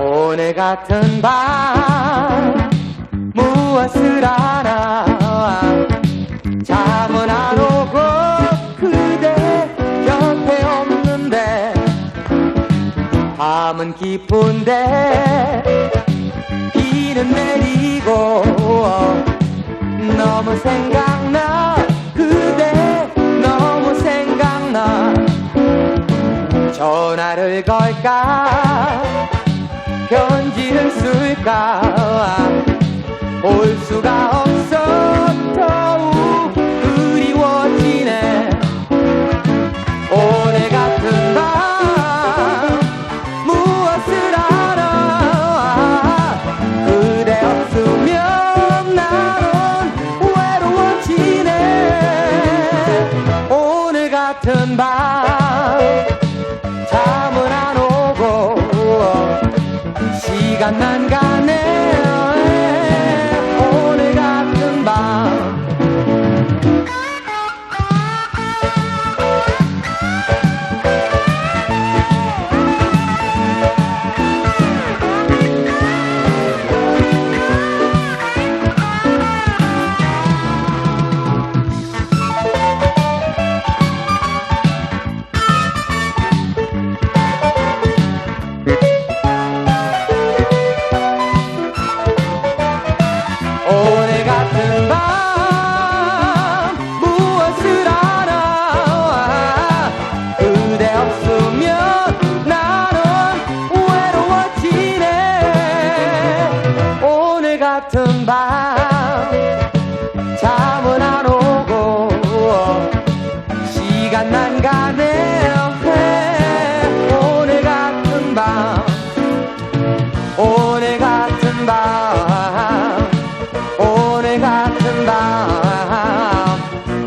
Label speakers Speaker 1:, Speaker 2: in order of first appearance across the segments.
Speaker 1: 오늘 같은 밤 무엇을 하나? 잠은 안 오고 그대 곁에 없는데 밤은 깊은데 비는 내리고 너무 생각나 그대 너무 생각나. 전화를 걸까? 편지를 쓸까? 올 수가 없 같은 밤 잠은 안 오고 시간만 가네 같은 밤 잠은 안 오고 시간 난 가네요 오늘 같은 밤 오늘 같은 밤 오늘 같은 밤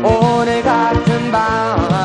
Speaker 1: 오늘 같은 밤